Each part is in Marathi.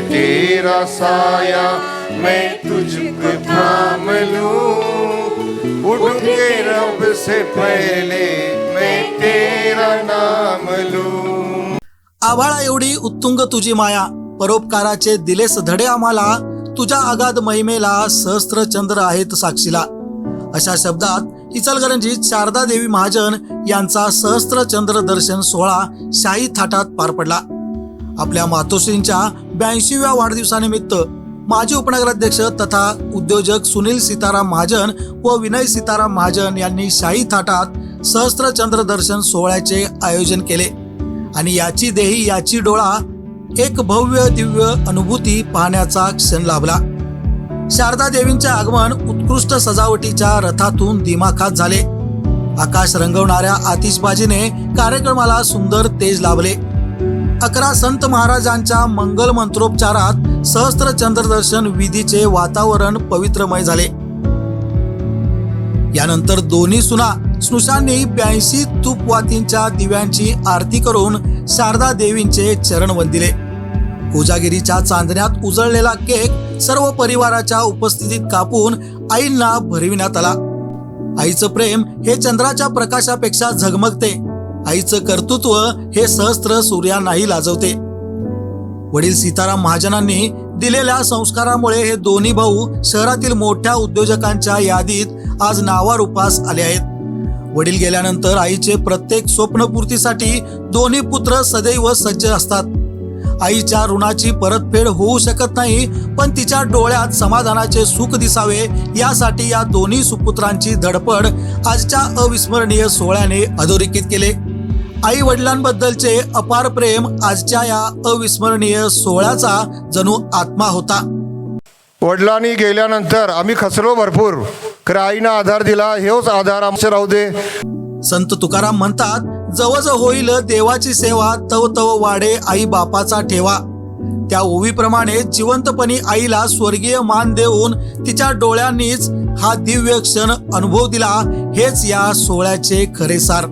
तेरा साया मैं तुझको थाम लूं। उठ के रब से पहले मैं तेरा नाम लूं। आभाळा एवढी उत्तुंग तुझी माया परोपकाराचे दिलेस धडे आम्हाला तुझ्या अगाध महिमेला सहस्त्र चंद्र आहेत साक्षीला. अशा शब्दात इचलकरंजीत शारदा देवी महाजन यांचा सहस्त्र चंद्र दर्शन सोहळा शाही थाटात पार पडला. आपल्या मातोश्रींच्या ब्याऐंशीव्या वाढदिवसानिमित्त माजी उपनगराध्यक्ष तथा उद्योजक सुनील सीताराम महाजन व विनय सीताराम महाजन यांनी शाही थाटात सहस्त्र चंद्र दर्शन सोहळ्याचे आयोजन केले. आणि याची देही याची डोळा एक भव्य दिव्य अनुभूती पाहण्याचा क्षण लाभला. शारदा देवींचे आगमन उत्कृष्ट सजावटीच्या रथातून दिमाखात झाले. आकाश रंगवणाऱ्या आतिषबाजीने कार्यक्रमाला सुंदर तेज लाभले. अकरा संत महाराजांच्या मंगल मंत्रोपचारात सहस्त्र चंद्रदर्शन विधीचे वातावरण पवित्रमय झाले. यानंतर दोन्ही सुना स्नुषांनी ब्याऐंशी तुपवातींच्या दिव्यांची आरती करून शारदा देवींचे चरण वंदिले. कोजागिरीच्या चांदण्यात उजळलेला केक सर्व परिवाराच्या उपस्थितीत कापून आईंना भरविण्यात आला. आईचं प्रेम हे चंद्राच्या प्रकाशापेक्षा झगमगते. आईचं कर्तृत्व हे सहस्त्र सूर्यांनाही लाजवते. वडील सीताराम महाजनांनी दिलेल्या संस्कारामुळे हे दोन्ही भाऊ शहरातील मोठ्या उद्योजकांच्या यादीत आज नावारूपास आले आहेत. वडील गेल्यानंतर आईचे प्रत्येक स्वप्नपूर्तीसाठी दोन्ही पुत्र सदैव सज्ज असतात. आईच्या ऋणाची परतफेड होऊ शकत नाही पण तिच्या डोळ्यात समाधानाचे सुख दिसावे यासाठी या दोन्ही सुपुत्रांची धडपड आजच्या अविस्मरणीय सोहळ्याने अधोरेखित केले. आई वडिलांबद्दलचे अपार प्रेम आजच्या या अविस्मरणीय सोहळ्याचा जणू आत्मा होता. वडिलांनी गेल्यानंतर आम्ही खचलो भरपूर. खरं आईनं आधार दिला हेच आधार आमचे राहू दे. संत तुकाराम म्हणतात जवळ होईल देवाची सेवा तव तव वाढे आई बापाचा ठेवा. त्या ओवीप्रमाणे जिवंतपणी आईला स्वर्गीय मान देऊन तिच्या डोळ्यांनीच हा दिव्य क्षण अनुभव दिला हेच या सोहळ्याचे खरे सार.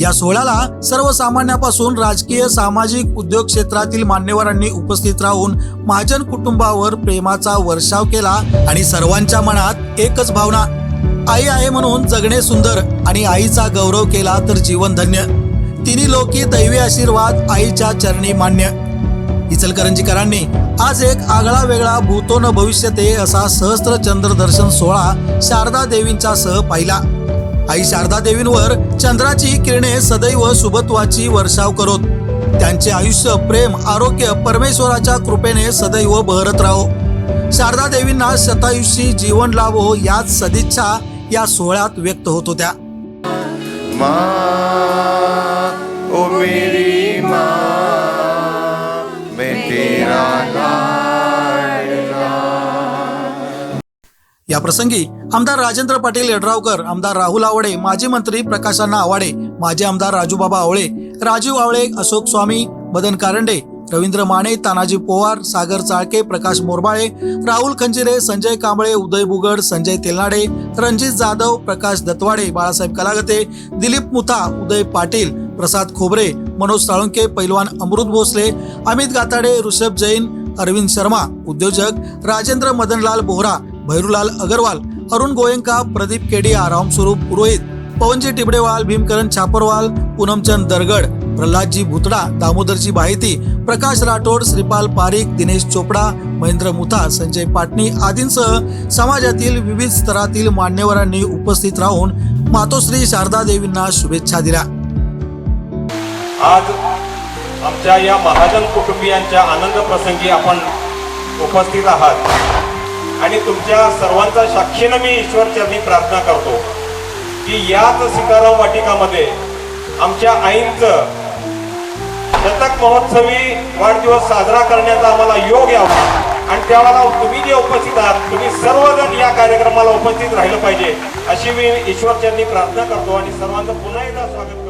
या सोहळ्याला सर्वसामान्यापासून राजकीय सामाजिक उद्योग क्षेत्रातील मान्यवरांनी उपस्थित राहून महाजन कुटुंबावर प्रेमाचा वर्षाव केला आणि सर्वांच्या मनात एकच भावना आई आहे म्हणून जगणे सुंदर आणि आईचा गौरव केला तर जीवन धन्य. तिन्ही लोकी दैवी आशीर्वाद आईच्या चरणी मान्य. इचलकरंजीकरांनी आज एक आगळा वेगळा भूतोन भविष्यते असा सहस्त्र चंद्र दर्शन सोहळा शारदा देवींच्या सह पाहिला. आई शारदा देवींवर चंद्राची किरणे सदैव सुबत्वाची वर्षाव करोत. त्यांचे आयुष्य प्रेम आरोग्य परमेश्वराच्या कृपेने सदैव बहरत राहो. शारदा देवींना शतायुषी जीवन लाभो याच सदिच्छा या सोहळ्यात व्यक्त होत होत्या. याप्रसंगी आमदार राजेंद्र पाटील यड्रावकर आमदार राहुल आवडे माजी मंत्री प्रकाशांना आवाडे माजी आमदार राजूबाबा आवळे राजीव आवळे अशोक स्वामी मदन कारंडे रवींद्र माने तानाजी पोवार सागर चाळके प्रकाश मोरबाळे राहुल खंजिरे संजय कांबळे उदय बुगड संजय तेलनाडे रणजित जाधव प्रकाश दत्वाडे बाळासाहेब कलागते दिलीप मुथा उदय पाटील प्रसाद खोबरे मनोज साळुंके पैलवान अमृत भोसले अमित गाताडे ऋषभ जैन अरविंद शर्मा उद्योजक राजेंद्र मदनलाल बोहरा भैरूलाल अगरवाल अरुण गोयंका प्रदीप केडी आराम स्वरूप पुरोहित पवनजी टिबडेवाल भीमकरण छापरवाल पूनमचंद दरगड प्रल्हादजी भुतडा दामोदरजी बाहिती प्रकाश राठोड श्रीपाल पारिक दिनेश चोपडा महेंद्र मुथा संजय पाटणी आदींसह समाजातील विविध स्तरातील मान्यवरांनी उपस्थित राहून मातोश्री शारदा देवींना शुभेच्छा दिल्या. आज आमच्या या महाजन कुटुंबियांच्या आनंद प्रसंगी आपण उपस्थित आहात. आणि तुमच्या सर्वांचा साक्षीनं मी ईश्वरचरणी प्रार्थना करतो की याच सीताराम वाटिकामध्ये आमच्या आईंचं शतक महोत्सवी वाढदिवस साजरा करण्याचा आम्हाला योग यावा आणि त्यावेळेला तुम्ही जे उपस्थित आहात तुम्ही सर्वजण या कार्यक्रमाला उपस्थित राहिलं पाहिजे अशी मी ईश्वरचरणी प्रार्थना करतो आणि सर्वांचं पुन्हा एकदा स्वागत करतो.